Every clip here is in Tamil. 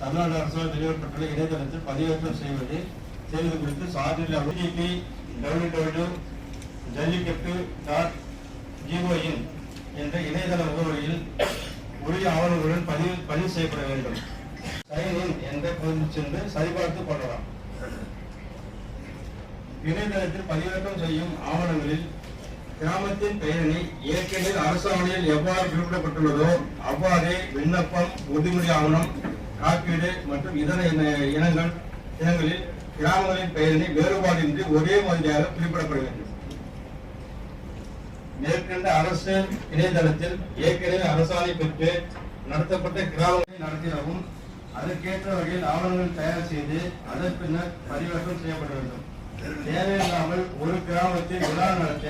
தமிழ்நாடு அரசால் வெளியிடப்பட்டுள்ள இணையதளத்தில் பதிவேற்றம் செய்வது செய்வது குறித்து சான்றிதழ் BJP W W Jallikattu dot ஜிஓஇன் என்ற இணையதள முகவரியில் உரிய ஆவணங்களுடன் பதிவு பதிவு செய்யப்பட வேண்டும். சைன் இன் என்ற பகுதியில் சென்று சரிபார்த்து கொள்ளலாம். இணையதளத்தில் பதிவேற்றம் செய்யும் ஆவணங்களில் கிராமத்தின் பெயரினை ஏற்கனவே அரசாணையில் எவ்வாறு குறிப்பிடப்பட்டுள்ளதோ அவ்வாறே விண்ணப்பம் உறுதிமொழி ஆவணம் காப்பீடு மற்றும் இதர இன- இனங்கள் இனங்களில் கிராமங்களின் பெயரினை வேறுபாடின்றி ஒரே மாதிரியாக குறிப்பிடப்பட வேண்டும் மேற்கண்ட அரசு இணையதளத்தில் ஏற்கனவே அரசாணை பெற்று நடத்தப்பட்ட கிராமங்களை நடத்திடவும் அதற்கேற்ற வகையில் ஆவணங்கள் தயார் செய்து அதன் பின்னர் பதிவேற்றம் செய்யப்பட வேண்டும். தேவையில்லாமல் ஒரு கிராமத்தில் விழா நடத்த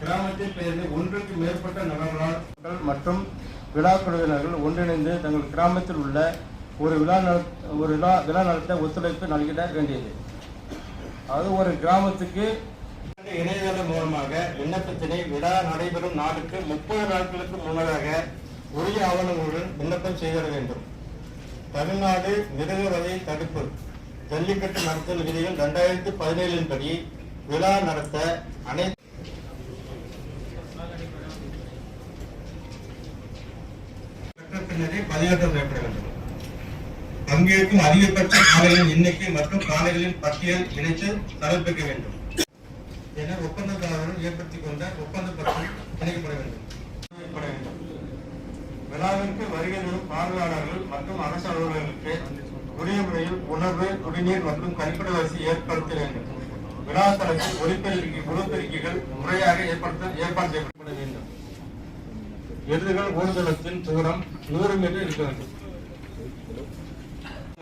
கிராமத்தின் பெயரில் ஒன்றுக்கு மேற்பட்ட நபர்களால் மற்றும் விழா குழுவினர்கள் ஒன்றிணைந்து தங்கள் கிராமத்தில் உள்ள ஒரு விழா நட- ஒரு விழா விழா நடத்த ஒத்துழைப்பு நல்கிட வேண்டியது. அது ஒரு கிராமத்துக்கு இணையதளம் மூலமாக விண்ணப்பத்தினை விழா நடைபெறும் நாளுக்கு முப்பது நாட்களுக்கு முன்னதாக உரிய ஆவணங்களுடன் விண்ணப்பம் செய்திட வேண்டும். தமிழ்நாடு மிருக வகை தடுப்பு ஜல்லிக்கட்டு நடத்தல் விதிகள் இரண்டாயிரத்தி பதினேழின் படி விழா நடத்த அனைத்து பதிவேற்றம் செய்யப்பட வேண்டும். பங்கேற்கும் அதிகபட்ச காளைகளின் எண்ணிக்கை மற்றும் காலைகளின் பட்டியல் இணைத்து சமர்ப்பிக்க வேண்டும். என ஒப்பந்ததாரர்கள் ஏற்படுத்திக் கொண்ட ஒப்பந்த பத்திரம் இணைக்கப்பட வேண்டும். விழாவிற்கு வருகை தரும் பார்வையாளர்கள் மற்றும் அரசு அலுவலர்களுக்கு உரிய முறையில் உணவு குடிநீர் மற்றும் கழிப்பிட வசதி ஏற்படுத்த வேண்டும். விழா தளத்தில் ஒலிப்பெருக்கி ஒலிபெருக்கிகள் முறையாக ஏற்படுத்த ஏற்பாடு செய்யப்பட வேண்டும். எருதுகள் ஊர்தலத்தின் தூரம் நூறு மீட்டர் இருக்க வேண்டும்.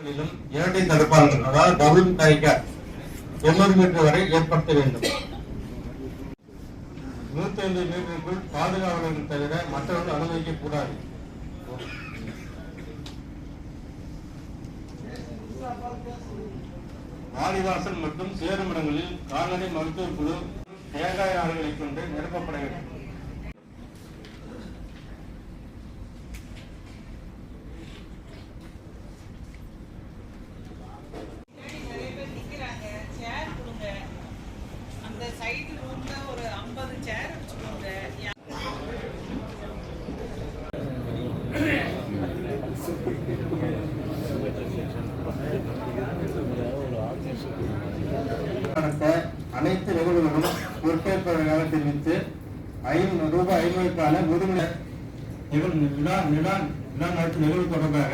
களிலும் இரட்டை தடுப்பாளர்கள் அதாவது டபுள் டைகர் தொண்ணூறு மீட்டர் வரை ஏற்படுத்த வேண்டும். நூத்தி ஐந்து மீட்டருக்குள் பாதுகாவலர்கள் தவிர மற்றவர்கள் அனுமதிக்க கூடாது வாடிவாசல் மற்றும் சேருமிடங்களில் கால்நடை மருத்துவ குழு தேங்காய் ஆலைகளை கொண்டு நிரப்பப்பட வேண்டும். மற்றும் பொறுப்பேற்பவர்களாக தெரிவித்து ஐநூறு ரூபாய் ஐநூறுக்கான முதுமலை நிகழ்வு விழா நிலா நிலா நடத்தும் நிகழ்வு தொடர்பாக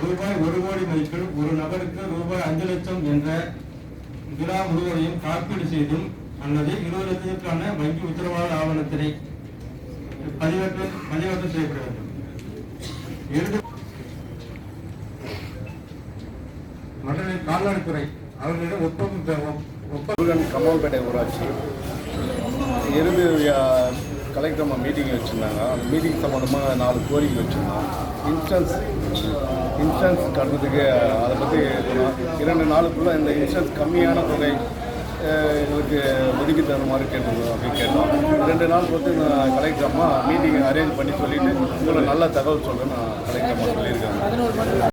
ரூபாய் ஒரு கோடி மதிப்பில் ஒரு நபருக்கு ரூபாய் அஞ்சு லட்சம் என்ற விழா முழுவதையும் காப்பீடு செய்தும் அல்லது இருபது லட்சத்திற்கான வங்கி உத்தரவாத ஆவணத்தினை பதிவேற்றம் பதிவேற்றம் செய்யப்பட வேண்டும் இறுதி கால்நடைத்துறை அவர்களிடம் ஒப்பந்தம் ஒப்பந்தம் முருகன் கம்மாம்பேட்டை ஊராட்சி. இறுதி கலெக்டர் அம்மா மீட்டிங் வச்சுருந்தாங்க. அந்த மீட்டிங் சம்மந்தமாக நாலு கோரிக்கை வச்சுருந்தோம். இன்சூரன்ஸ் இன்சூரன்ஸ் கட்டுறதுக்கு அதை பற்றி இரண்டு நாளுக்குள்ளே இந்த இன்சூரன்ஸ் கம்மியான தொகை எங்களுக்கு ஒதுக்கி தருமாறு கேட்டிருந்தோம் அப்படின்னு கேட்டோம். ரெண்டு நாள் பொறுத்து நான் கலெக்டர் அம்மா மீட்டிங் அரேஞ்ச் பண்ணி சொல்லிவிட்டு உங்களை நல்ல தகவல் சொல்கிறேன்னு நான் கலெக்டர் அம்மா சொல்லியிருக்காங்க.